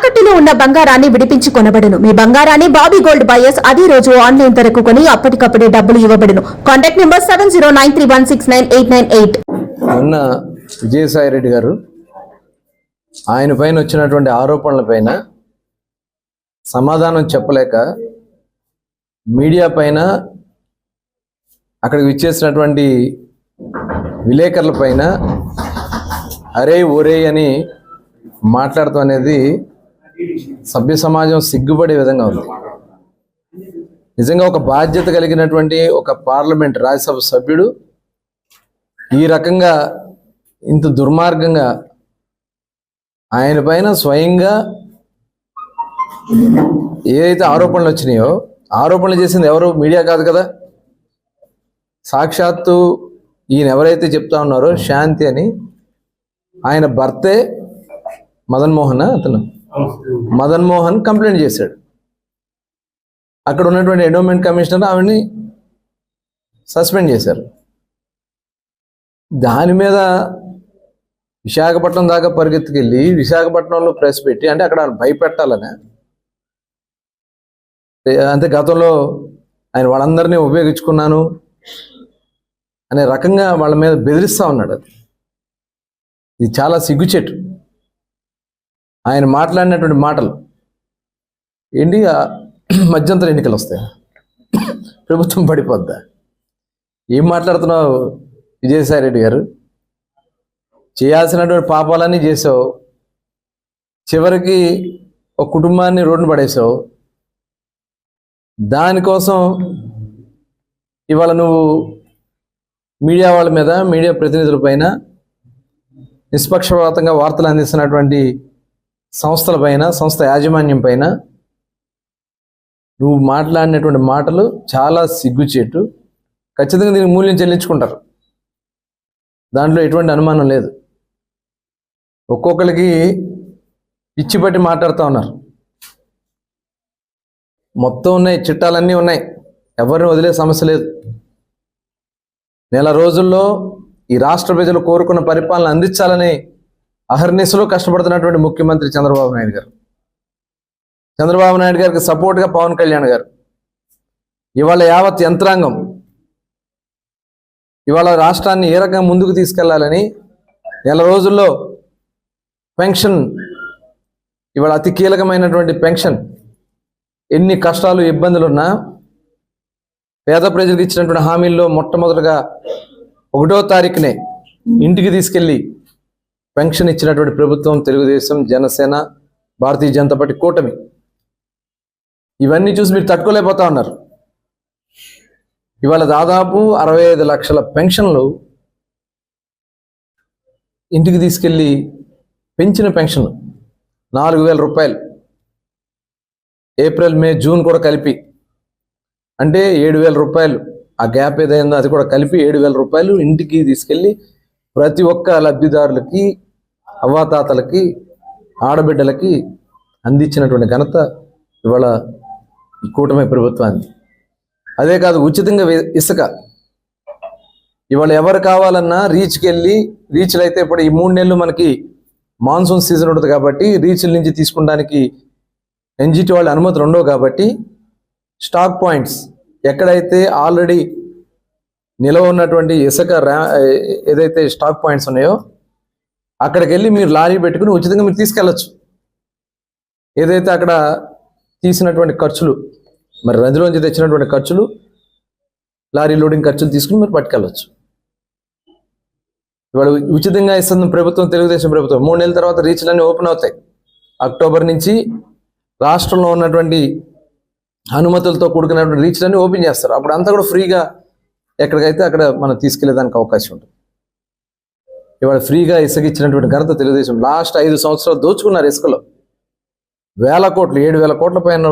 తాకట్టులో ఉన్న బంగారాన్ని విడిపించి కొనబడును. మీ బంగారాన్ని బాబీ గోల్డ్ బయర్స్ అదే రోజు ఆన్లైన్ ధరకు కొని అప్పటికప్పుడే డబ్బులు ఇవ్వబడును. Contact number seven zero nine three one six nine eight nine eight. మొన్న విజయసాయి రెడ్డి గారు ఆయన పైన వచ్చినటువంటి ఆరోపణల పైన సమాధానం చెప్పలేక మీడియా పైన అక్కడికి విచ్చేసినటువంటి విలేకరుల పైన అరే ఒరే అని మాట్లాడటం అనేది సభ్య సమాజం సిగ్గుపడే విధంగా ఉంది. నిజంగా ఒక బాధ్యత కలిగినటువంటి ఒక పార్లమెంట్ రాజ్యసభ సభ్యుడు ఈ రకంగా ఇంత దుర్మార్గంగా ఆయన పైన స్వయంగా ఏదైతే ఆరోపణలు వచ్చినాయో ఆరోపణలు చేసింది ఎవరు? మీడియా కాదు కదా. సాక్షాత్తు ఈయన ఎవరైతే చెప్తా ఉన్నారో శాంతి అని ఆయన భర్తే మదన్ మోహన్ అతను. మదన్ మోహన్ కంప్లైంట్ చేశాడు. అక్కడ ఉన్నటువంటి ఎండోమెంట్ కమిషనర్ ఆవిడని సస్పెండ్ చేశారు. దాని మీద విశాఖపట్నం దాకా పరిగెత్తుకెళ్ళి విశాఖపట్నంలో ప్రెస్ పెట్టి అంటే అక్కడ వాళ్ళని భయపెట్టాలనే అంతే గతంలో ఆయన వాళ్ళందరినీ ఉపయోగించుకున్నాను అనే రకంగా వాళ్ళ మీద బెదిరిస్తా ఉన్నాడు అది. ఇది చాలా సిగ్గుచెట్టు. ఆయన మాట్లాడినటువంటి మాటలు ఏంటి మధ్యంతర ఎన్నికలు వస్తాయి. ప్రభుత్వం పడిపోద్దా? ఏం మాట్లాడుతున్నావు విజయసాయి రెడ్డి గారు? చేయాల్సినటువంటి పాపాలన్నీ చేసావు. చివరికి ఒక కుటుంబాన్ని రోడ్డున పడేసావు. దానికోసం ఇవాళ నువ్వు మీడియా వాళ్ళ మీద మీడియా ప్రతినిధుల పైన నిష్పక్షపాతంగా వార్తలు అందిస్తున్నటువంటి సంస్థల పైన సంస్థ యాజమాన్యం పైన నువ్వు మాట్లాడినటువంటి మాటలు చాలా సిగ్గుచేటు. ఖచ్చితంగా దీనికి మూల్యం చెల్లించుకుంటారు. దాంట్లో ఎటువంటి అనుమానం లేదు. ఒక్కొక్కరికి పిచ్చి పట్టి మాట్లాడుతూ ఉన్నారు. మొత్తం ఉన్నాయి చిట్టాలన్నీ ఉన్నాయి. ఎవరిని వదిలే సమస్య లేదు. నెల రోజుల్లో ఈ రాష్ట్ర ప్రజలు కోరుకున్న పరిపాలన అందించాలని అహర్నిశలో కష్టపడుతున్నటువంటి ముఖ్యమంత్రి చంద్రబాబు నాయుడు గారు. చంద్రబాబు నాయుడు గారికి సపోర్ట్గా పవన్ కళ్యాణ్ గారు. ఇవాళ యావత్ యంత్రాంగం ఇవాళ రాష్ట్రాన్ని ఏ రకంగా ముందుకు తీసుకెళ్ళాలని నెల రోజుల్లో పెన్షన్ ఇవాళ అతి కీలకమైనటువంటి పెన్షన్ ఎన్ని కష్టాలు ఇబ్బందులు ఉన్నా పేద ప్రజలకు ఇచ్చినటువంటి హామీల్లో మొట్టమొదటిగా ఒకటో తారీఖునే ఇంటికి తీసుకెళ్ళి పెన్షన్ ఇచ్చినటువంటి ప్రభుత్వం తెలుగుదేశం జనసేన భారతీయ జనతా పార్టీ కూటమి. ఇవన్నీ చూసి మీరు తట్టుకోలేకపోతా ఉన్నారు. ఇవాళ దాదాపు అరవై ఐదు లక్షల పెన్షన్లు ఇంటికి తీసుకెళ్ళి పెంచిన పెన్షన్ నాలుగు వేల రూపాయలు. ఏప్రిల్ మే జూన్ కూడా కలిపి. అంటే ఏడు వేల రూపాయలు. ఆ గ్యాప్ ఏదైందో అది కూడా కలిపి ఏడు వేల రూపాయలు ఇంటికి తీసుకెళ్ళి ప్రతి ఒక్క లబ్ధిదారులకి అవ్వాతాతలకి ఆడబిడ్డలకి అందించినటువంటి ఘనత ఇవాళ ఈ కూటమి ప్రభుత్వాన్ని అదే కాదు ఉచితంగా ఇసుక. ఇవాళ ఎవరు కావాలన్నా రీచ్కి వెళ్ళి రీచ్లు అయితే ఇప్పుడు ఈ మూడు నెలలు మనకి మాన్సూన్ సీజన్ ఉంటుంది కాబట్టి రీచ్ల నుంచి తీసుకోవడానికి ఎన్జిటి వాళ్ళ అనుమతులు ఉండవు కాబట్టి స్టాక్ పాయింట్స్ ఎక్కడైతే ఆల్రెడీ నిలవ ఉన్నటువంటి ఇసుక రా ఏదైతే స్టాక్ పాయింట్స్ ఉన్నాయో అక్కడికి వెళ్ళి మీరు లారీ పెట్టుకుని ఉచితంగా మీరు తీసుకెళ్ళచ్చు. ఏదైతే అక్కడ తీసినటువంటి ఖర్చులు మరి రంజులోంచి తెచ్చినటువంటి ఖర్చులు లారీ లోడింగ్ ఖర్చులు తీసుకుని మీరు పట్టుకెళ్ళచ్చు. ఇవాళ ఉచితంగా ఇస్తుంది ప్రభుత్వం తెలుగుదేశం ప్రభుత్వం మూడు నెలల తర్వాత రీచ్లన్నీ ఓపెన్ అవుతాయి. అక్టోబర్ నుంచి రాష్ట్రంలో ఉన్నటువంటి అనుమతులతో కూడుకున్నటువంటి రీచ్లన్నీ ఓపెన్ చేస్తారు. అప్పుడు అంతా కూడా ఫ్రీగా ఎక్కడికైతే అక్కడ మనం తీసుకెళ్ళేదానికి అవకాశం ఉంటుంది. ఇవాళ ఫ్రీగా ఇసుక ఇచ్చినటువంటి ఘనత తెలుగుదేశం. లాస్ట్ ఐదు సంవత్సరాలు దోచుకున్నారు ఇసుకలో. వేల కోట్లు ఏడు వేల కోట్ల పైన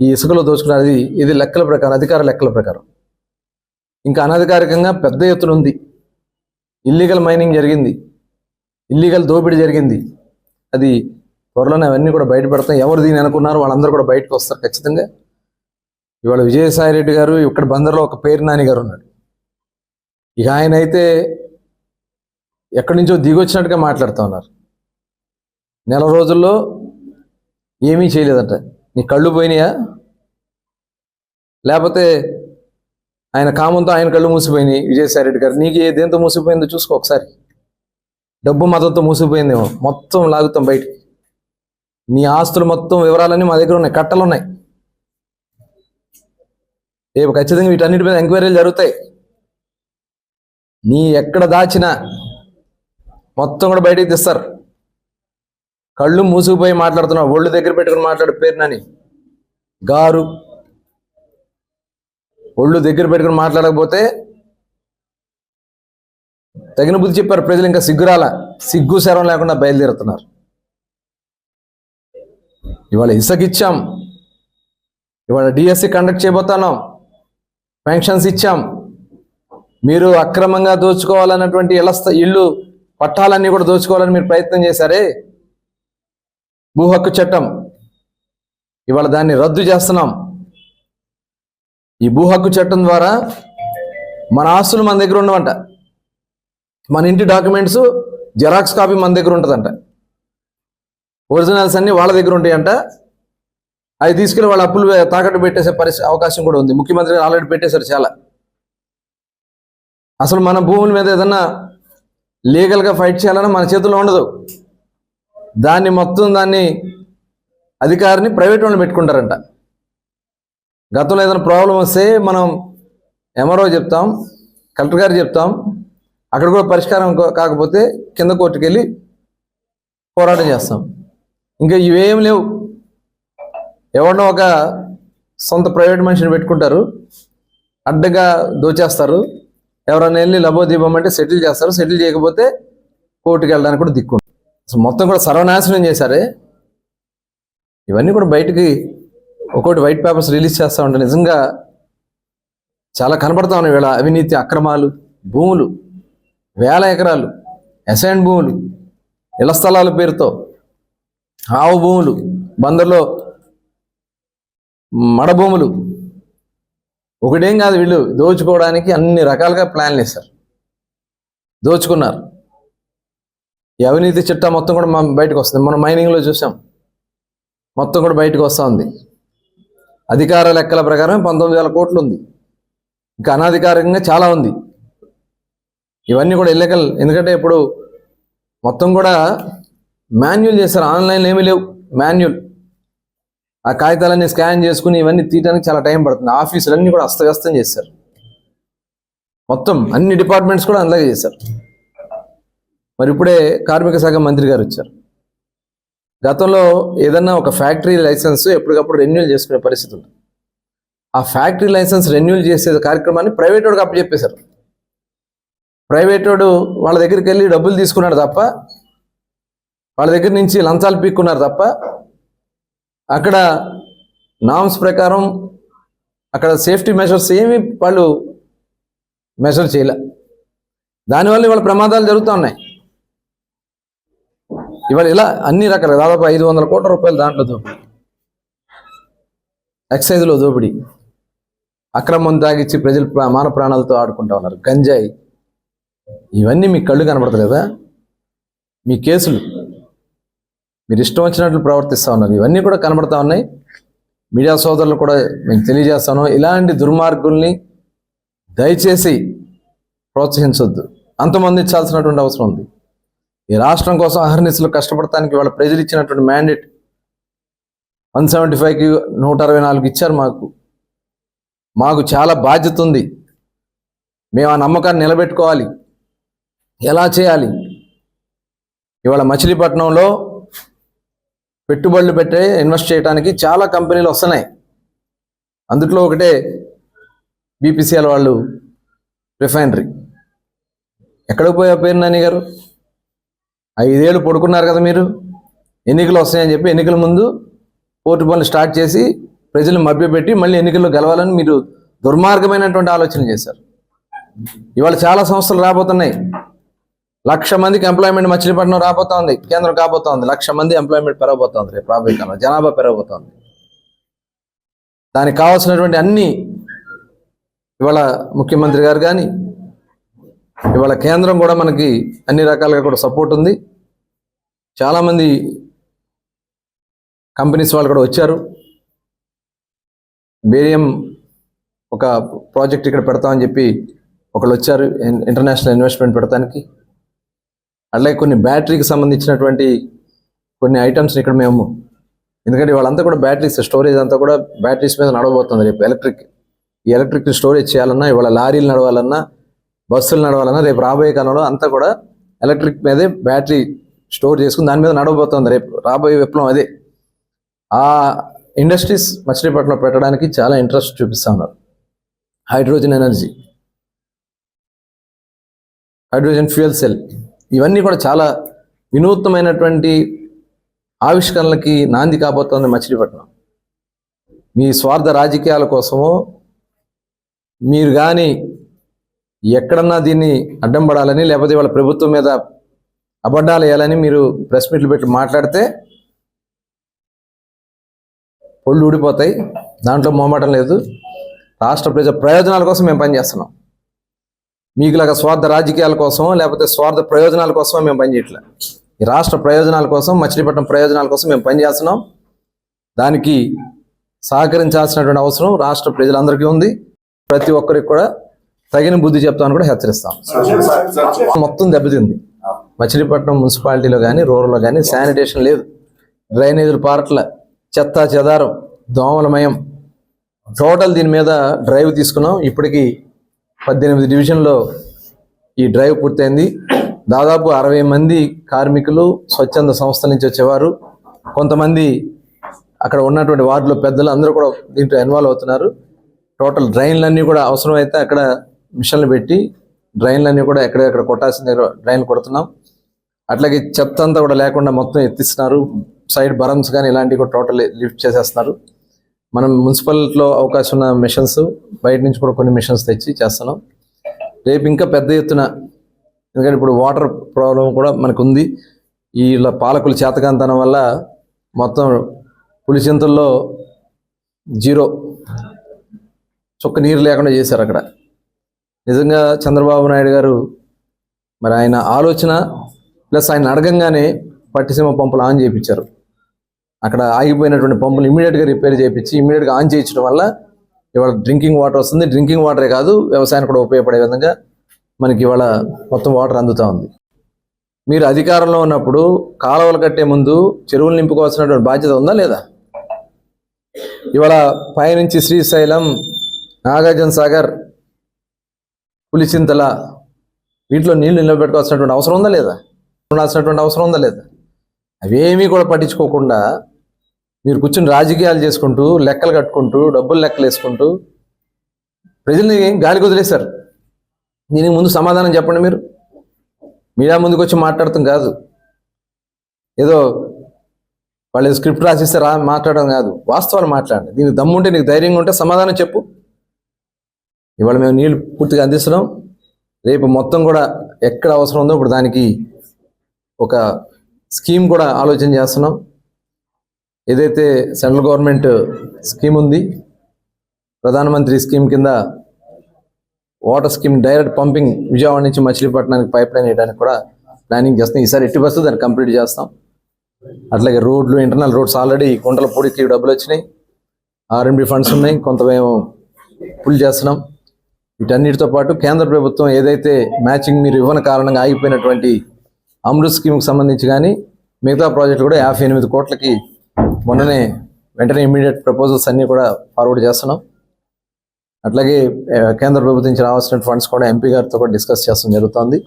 ఈ ఇసుకలో దోచుకున్నారు. ఇది ఇది లెక్కల ప్రకారం అధికార లెక్కల ప్రకారం. ఇంకా అనధికారికంగా పెద్ద ఎత్తున ఉంది. ఇల్లీగల్ మైనింగ్ జరిగింది. ఇల్లీగల్ దోపిడీ జరిగింది. అది త్వరలోనే అవన్నీ కూడా బయటపడతాం ఎవరు దీని అనుకున్నారు వాళ్ళందరూ కూడా బయటకు వస్తారు ఖచ్చితంగా. ఇవాళ విజయసాయి రెడ్డి గారు ఇక్కడ బందర్లో ఒక పేరు నాని గారు ఉన్నాడు. ఇక ఆయన అయితే ఎక్కడి నుంచో దిగొచ్చినట్టుగా మాట్లాడుతూ ఉన్నారు. నెల రోజుల్లో ఏమీ చేయలేదంట. నీ కళ్ళు పోయినాయా? లేకపోతే ఆయన కామంతో ఆయన కళ్ళు మూసిపోయినాయి విజయసాయి రెడ్డి గారు. నీకు ఏ దేంతో మూసిపోయిందో చూసుకో ఒకసారి. డబ్బు మతంతో మూసిపోయిందేమో. మొత్తం లాగుతాం బయటికి. నీ ఆస్తులు మొత్తం వివరాలన్నీ మా దగ్గర ఉన్నాయి. కట్టలు ఉన్నాయి. రేపు ఖచ్చితంగా వీటన్నిటి మీద ఎంక్వైరీలు జరుగుతాయి. నీ ఎక్కడ దాచినా మొత్తం కూడా బయటికి తీస్తారు. కళ్ళు మూసుకుపోయి మాట్లాడుతున్నావు. ఒళ్ళు దగ్గర పెట్టుకుని మాట్లాడు పేరునని. గారు. ఒళ్ళు దగ్గర పెట్టుకుని మాట్లాడకపోతే తగిన బుద్ధి చెప్పారు. ప్రజలు ఇంకా సిగ్గురాల సిగ్గు శరం లేకుండా బయలుదేరుతున్నారు. ఇవాళ ఇసకిచ్చాం. ఇవాళ డిఎస్సి కండక్ట్ చేయబోతున్నాం. పెన్షన్స్ ఇచ్చాం. మీరు అక్రమంగా దోచుకోవాలన్నటువంటి ఇళ్ళ ఇళ్ళు ఇల్లు పట్టాలన్నీ కూడా దోచుకోవాలని మీరు ప్రయత్నం చేశారే? భూ హక్కు చట్టం. ఇవాళ దాన్ని రద్దు చేస్తున్నాం. ఈ భూ హక్కు చట్టం ద్వారా మన ఆస్తులు మన దగ్గర ఉండవంట. మన ఇంటి డాక్యుమెంట్స్ జెరాక్స్ కాపీ మన దగ్గర ఉంటుందంట. ఒరిజినల్స్ అన్ని వాళ్ళ దగ్గర ఉంటాయంట. అవి తీసుకెళ్ళి వాళ్ళ అప్పులు తాకట్టు పెట్టేసే పరిస్థితి అవకాశం కూడా ఉంది. ముఖ్యమంత్రి ఆల్రెడీ పెట్టేశారు చాలా. అసలు మన భూముల మీద ఏదన్నా లీగల్గా ఫైట్ చేయాలన్నా మన చేతుల్లో ఉండదు. దాన్ని మొత్తం దాన్ని అధికారిని ప్రైవేట్ వాళ్ళు పెట్టుకుంటారంట. గతంలో ఏదైనా ప్రాబ్లం వస్తే మనం ఎమరో చెప్తాం కలెక్టర్ గారు చెప్తాం అక్కడ కూడా పరిష్కారం కాకపోతే కింద కోర్టుకు వెళ్ళి పోరాటం చేస్తాం. ఇంకా ఇవేం లేవు. ఎవరినో ఒక సొంత ప్రైవేట్ మనిషిని పెట్టుకుంటారు అడ్డగా దోచేస్తారు. ఎవరైనా వెళ్ళి లబోదీపం అంటే సెటిల్ చేస్తారు. సెటిల్ చేయకపోతే కోర్టుకి వెళ్ళడానికి కూడా దిక్కుండు అసలు మొత్తం కూడా సర్వనాశనం చేశారే. ఇవన్నీ కూడా బయటికి ఒక్కోటి వైట్ పేపర్స్ రిలీజ్ చేస్తూ ఉంటే నిజంగా చాలా కనబడతా ఉన్నాయి. వీళ్ళ అవినీతి అక్రమాలు భూములు వేల ఎకరాలు అసైన్ భూములు ఇళ్ళ స్థలాల పేరుతో ఆవు భూములు బందర్లో మడ భూములు ఒకటేం కాదు వీళ్ళు దోచుకోవడానికి అన్ని రకాలుగా ప్లాన్లు వేశారు. దోచుకున్నారు. ఈ అవినీతి చిట్టా మొత్తం కూడా మనం బయటకు వస్తుంది. మనం మైనింగ్లో చూసాం. మొత్తం కూడా బయటకు వస్తూ ఉంది. అధికార లెక్కల ప్రకారం పంతొమ్మిది వేల కోట్లు ఉంది. ఇంకా అనాధికారికంగా చాలా ఉంది. ఇవన్నీ కూడా ఇల్లీగల్ ఎందుకంటే ఇప్పుడు మొత్తం కూడా మాన్యువల్ చేస్తారు ఆన్లైన్లో ఏమీ లేవు. మాన్యువల్ ఆ కాగితాలన్నీ స్కాన్ చేసుకుని ఇవన్నీ తీయడానికి చాలా టైం పడుతుంది. ఆఫీసులన్నీ కూడా అస్తవ్యస్తం చేశారు. మొత్తం అన్ని డిపార్ట్మెంట్స్ కూడా అలాగే చేశారు. మరి ఇప్పుడే కార్మిక శాఖ మంత్రి గారు వచ్చారు. గతంలో ఏదన్నా ఒక ఫ్యాక్టరీ లైసెన్స్ ఎప్పటికప్పుడు రెన్యూల్ చేసుకునే పరిస్థితి ఉంది. ఆ ఫ్యాక్టరీ లైసెన్స్ రెన్యూల్ చేసే కార్యక్రమాన్ని ప్రైవేట్ వాడికి అప్పచెప్పేశారు. ప్రైవేట్ వాడు వాళ్ళ దగ్గరికి వెళ్ళి డబ్బులు తీసుకున్నాడు తప్ప వాళ్ళ దగ్గర నుంచి లంచాలు పీక్కున్నారు తప్ప అక్కడ నామ్స్ ప్రకారం అక్కడ సేఫ్టీ మెషర్స్ ఏమి వాళ్ళు మెషర్ చేయలే. దానివల్ల ఇవాళ ప్రమాదాలు జరుగుతూ ఉన్నాయి. ఇవాళ ఇలా అన్ని రకాల దాదాపు ఐదు వందల కోట్ల రూపాయలు దాంట్లో దోపిడీ. ఎక్సైజ్లో దోపిడీ. అక్రమం తాగిచ్చి ప్రజలు మాన ప్రాణాలతో ఆడుకుంటా ఉన్నారు. గంజాయి. ఇవన్నీ మీకు కళ్ళు కనబడతలేదా? మీ కేసులు. మీరు ఇష్టం వచ్చినట్లు ప్రవర్తిస్తూ ఉన్నారు. ఇవన్నీ కూడా కనబడతా ఉన్నాయి. మీడియా సోదరులు కూడా మేము తెలియజేస్తాను. ఇలాంటి దుర్మార్గుల్ని దయచేసి ప్రోత్సహించొద్దు. అంతమందించాల్సినటువంటి అవసరం ఉంది. ఈ రాష్ట్రం కోసం అహర్నిశలు కష్టపడటానికి వాళ్ళ ప్రజలు ఇచ్చినటువంటి మ్యాండేట్ వన్ సెవెంటీ ఫైవ్కి నూట అరవై నాలుగు ఇచ్చారు మాకు. మాకు చాలా బాధ్యత ఉంది. మేము ఆ నమ్మకాన్ని నిలబెట్టుకోవాలి. ఎలా చేయాలి? ఇవాళ మచిలీపట్నంలో పెట్టుబడులు పెట్టే ఇన్వెస్ట్ చేయడానికి చాలా కంపెనీలు వస్తున్నాయి. అందుట్లో ఒకటే బీపీసీఎల్ వాళ్ళు రిఫైనరీ. ఎక్కడికి పోయా పేరు నాని గారు? ఐదేళ్ళు పడుకున్నారు కదా మీరు. ఎన్నికలు వస్తాయని చెప్పి ఎన్నికల ముందు పోర్టు పనులు స్టార్ట్ చేసి ప్రజలు మభ్యపెట్టి మళ్ళీ ఎన్నికల్లో గెలవాలని మీరు దుర్మార్గమైనటువంటి ఆలోచన చేశారు. ఇవాళ చాలా సంస్థలు రాబోతున్నాయి. లక్ష మందికి ఎంప్లాయ్మెంట్ మచిలీపట్నం రాబోతోంది కేంద్రం కాబోతోంది లక్ష మంది ఎంప్లాయ్మెంట్ పెరగబోతోంది రేపు రాబోయే కాలంలో జనాభా పెరగబోతోంది. దానికి కావాల్సినటువంటి అన్ని ఇవాళ ముఖ్యమంత్రి గారు కానీ ఇవాళ కేంద్రం కూడా మనకి అన్ని రకాలుగా కూడా సపోర్ట్ ఉంది. చాలామంది కంపెనీస్ వాళ్ళు కూడా వచ్చారు. బేరియం ఒక ప్రాజెక్ట్ ఇక్కడ పెడతామని చెప్పి ఒకళ్ళు వచ్చారు ఇంటర్నేషనల్ ఇన్వెస్ట్మెంట్ పెడతానికి. అట్లాగే కొన్ని బ్యాటరీకి సంబంధించినటువంటి కొన్ని ఐటమ్స్ ఇక్కడ మేము ఎందుకంటే వాళ్ళంతా కూడా బ్యాటరీస్ స్టోరేజ్ అంతా కూడా బ్యాటరీస్ మీద నడవబోతుంది రేపు ఎలక్ట్రిక్. ఈ ఎలక్ట్రిక్ స్టోరేజ్ చేయాలన్నా ఇవాళ లారీలు నడవాలన్నా బస్సులు నడవాలన్నా రేపు రాబోయే కాలంలో అంతా కూడా ఎలక్ట్రిక్ మీదే బ్యాటరీ స్టోర్ చేసుకుని దాని మీద నడవబోతుంది రేపు రాబోయే విప్లవం అదే. ఆ ఇండస్ట్రీస్ మచిలీపట్నంలో పెట్టడానికి చాలా ఇంట్రెస్ట్ చూపిస్తా ఉన్నారు. Hydrogen energy. Hydrogen fuel cell. ఇవన్నీ కూడా చాలా వినూత్నమైనటువంటి ఆవిష్కరణలకి నాంది కాబోతోంది మచిలీపట్నం. మీ స్వార్థ రాజకీయాల కోసమో మీరు కానీ ఎక్కడన్నా దీన్ని అడ్డం పడాలని లేకపోతే వాళ్ళ ప్రభుత్వం మీద అబద్ధాలు వేయాలని మీరు ప్రెస్ మీట్లు పెట్టి మాట్లాడితే ఒళ్ళు ఊడిపోతాయి. దాంట్లో మొహమాటం లేదు. రాష్ట్ర ప్రజల ప్రయోజనాల కోసం మేము పనిచేస్తున్నాం. మీకులాగా స్వార్థ రాజకీయాల కోసం లేకపోతే స్వార్థ ప్రయోజనాల కోసం మేము పనిచేయట్లే ఈ రాష్ట్ర ప్రయోజనాల కోసం మచిలీపట్నం ప్రయోజనాల కోసం మేము పనిచేస్తున్నాం దానికి సహకరించాల్సినటువంటి అవసరం రాష్ట్ర ప్రజలందరికీ ఉంది. ప్రతి ఒక్కరికి కూడా తగిన బుద్ధి చెప్తామని కూడా హెచ్చరిస్తాం. మొత్తం దెబ్బతింది. మచిలీపట్నం మున్సిపాలిటీలో కానీ రూరల్లో కానీ శానిటేషన్ లేదు. డ్రైనేజీలు పారట్ల. చెత్త చెదారం దోమలమయం. టోటల్ దీని మీద డ్రైవ్ తీసుకున్నాం. ఇప్పటికి పద్దెనిమిది డివిజన్లో ఈ డ్రైవ్ పూర్తయింది. దాదాపు అరవై మంది కార్మికులు స్వచ్ఛంద సంస్థ నుంచి వచ్చేవారు. కొంతమంది అక్కడ ఉన్నటువంటి వార్డులో పెద్దలు అందరూ కూడా దీంట్లో ఇన్వాల్వ్ అవుతున్నారు. టోటల్ డ్రైన్లన్నీ కూడా అవసరమైతే అక్కడ మిషన్లు పెట్టి డ్రైన్లన్నీ కూడా ఎక్కడెక్కడ కొట్టాల్సిన దగ్గర డ్రైన్లు కొడుతున్నాం. అట్లాగే చెత్త అంతా కూడా లేకుండా మొత్తం ఎత్తిస్తున్నారు. సైడ్ బరమ్స్ కానీ ఇలాంటివి కూడా టోటల్ లిఫ్ట్ చేసేస్తున్నారు. మనం మున్సిపల్లో అవకాశం ఉన్న మిషన్స్ బయట నుంచి కూడా కొన్ని మిషన్స్ తెచ్చి చేస్తున్నాం. రేపు ఇంకా పెద్ద ఎత్తున ఎందుకంటే ఇప్పుడు వాటర్ ప్రాబ్లం కూడా మనకు ఉంది ఈ ఇలా చేతకాంతనం వల్ల మొత్తం పులిచింతల్లో జీరో. చుక్క నీరు లేకుండా చేశారు అక్కడ. నిజంగా చంద్రబాబు నాయుడు గారు మరి ఆయన ఆలోచన ప్లస్ ఆయన అడగంగానే పట్టిసీమ పంపులు ఆన్ చేయించారు అక్కడ ఆగిపోయినటువంటి పంపులు ఇమీడియట్గా రిపేర్ చేయించి ఇమీడియట్గా ఆన్ చేయించడం వల్ల ఇవాళ డ్రింకింగ్ వాటర్ వస్తుంది. డ్రింకింగ్ వాటరే కాదు వ్యవసాయానికి కూడా ఉపయోగపడే విధంగా మనకి ఇవాళ మొత్తం వాటర్ అందుతూ ఉంది. మీరు అధికారంలో ఉన్నప్పుడు కాలువలు కట్టే ముందు చెరువులు నింపుకోవాల్సినటువంటి బాధ్యత ఉందా లేదా? ఇవాళ పైనుంచి శ్రీశైలం నాగార్జున సాగర్ పులిచింతల వీటిలో నీళ్ళు నిలబెట్టుకోవాల్సినటువంటి అవసరం ఉందా లేదా? ఉండాల్సినటువంటి అవసరం ఉందా లేదా? అవేమీ కూడా పట్టించుకోకుండా మీరు కూర్చుని రాజకీయాలు చేసుకుంటూ లెక్కలు కట్టుకుంటూ డబ్బులు లెక్కలు వేసుకుంటూ ప్రజల్ని గాలికి వదిలేశారు దీనికి ముందు సమాధానం చెప్పండి మీరు. మీడియా ముందుకు వచ్చి మాట్లాడటం కాదు. ఏదో వాళ్ళు స్క్రిప్ట్ రాసిస్తే రా మాట్లాడడం కాదు. వాస్తవాలు మాట్లాడండి. దీనికి దమ్ముంటే నీకు ధైర్యంగా ఉంటే సమాధానం చెప్పు. ఇవాళ మేము నీళ్ళు పూర్తిగా అందిస్తున్నాం. రేపు మొత్తం కూడా ఎక్కడ అవసరం ఉందో ఇప్పుడు దానికి ఒక స్కీమ్ కూడా ఆలోచన చేస్తున్నాం. ఏదైతే సెంట్రల్ గవర్నమెంట్ స్కీమ్ ఉంది ప్రధానమంత్రి స్కీమ్ కింద water scheme direct pumping Vijayawada నుంచి మచిలీపట్నానికి పైప్ లైన్ వేయడానికి కూడా ప్లానింగ్ చేస్తాం ఈసారి ఎట్టి బస్సు దాన్ని కంప్లీట్ చేస్తాం. అట్లాగే రోడ్లు ఇంటర్నల్ రోడ్స్ ఆల్రెడీ కుంటల పొడికి డబ్బులు వచ్చినాయి. ఆర్ఎండి ఫండ్స్ ఉన్నాయి. కొంత మేము పుల్ చేస్తున్నాం. వీటన్నిటితో పాటు కేంద్ర ప్రభుత్వం ఏదైతే మ్యాచింగ్ మీరు ఇవ్వని కారణంగా ఆగిపోయినటువంటి అమృత్ స్కీమ్కి సంబంధించి కానీ మిగతా ప్రాజెక్టులు కూడా యాభై ఎనిమిది కోట్లకి మొన్ననే వెంటనే ఇమీడియట్ ప్రపోజల్స్ అన్నీ కూడా ఫార్వర్డ్ చేస్తున్నాం. అట్లాగే కేంద్ర ప్రభుత్వం నుంచి రావాల్సిన ఫండ్స్ కూడా ఎంపీ గారితో కూడా డిస్కస్ చేస్తాం జరుగుతుంది.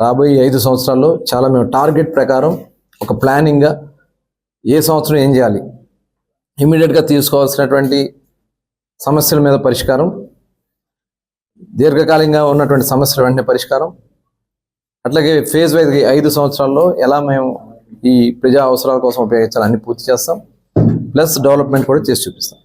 రాబోయే ఐదు సంవత్సరాల్లో చాలా మేము టార్గెట్ ప్రకారం ఒక ప్లానింగ్గా ఏ సంవత్సరం ఏం చేయాలి? ఇమీడియట్గా తీసుకోవాల్సినటువంటి సమస్యల మీద పరిష్కారం దీర్ఘకాలికంగా ఉన్నటువంటి సమస్యల వెంటనే పరిష్కారం అట్లాగే ఫేజ్ వైజ్గా ఐదు సంవత్సరాల్లో ఎలా మేము ఈ ప్రజా అవసరాల కోసం ఉపయోగించాలని పూర్తి చేస్తాం. ప్లస్ డెవలప్మెంట్ కూడా చేసి చూపిస్తాం.